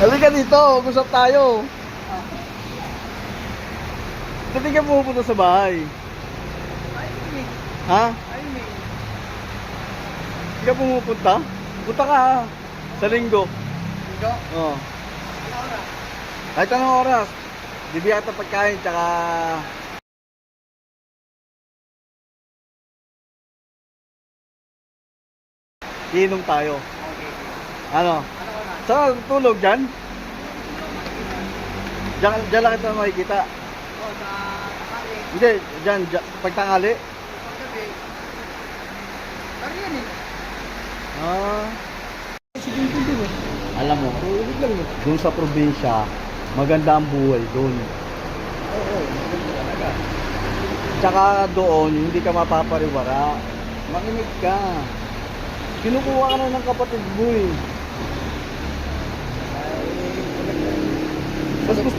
Halika dito, usap tayo. Okay di ka pumupunta sa bahay? Ha? Hindi ka pumupunta? Punta ka ha. Sa linggo. Oo. Kahit anong oras. Bibigyan kita pagkain, tsaka... Inom tayo. Ano? Saan ka tulog dyan? Diyan, diyan lang kita makikita. Hindi, dyan, dyan pagtangali. Ah. Alam mo, doon sa probinsya, maganda ang buhay doon. Tsaka doon, hindi ka mapapariwara. Makinig ka. Kinukuha ka na ng kapatid mo eh.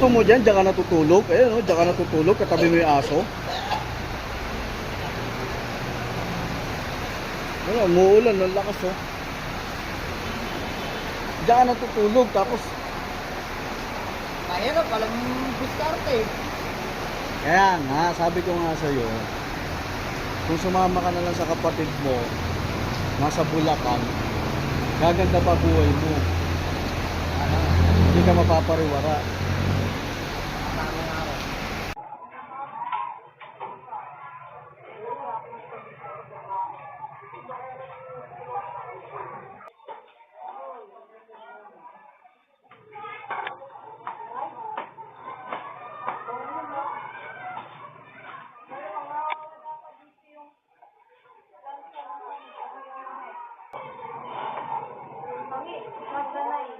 Gusto mo dyan, dyan ka natutulog. Ayun, no? dyan ka natutulog, katabi mo yung aso. Wala, umuulan, ang lakas oh. Diyan ka natutulog, tapos Mahirap, alam diskarte. Kaya nga, sabi ko nga sa'yo, kung sumama ka na lang sa kapatid mo, nasa Bulacan, gaganda pa buhay mo. Hindi ka mapapariwara. Magdalene.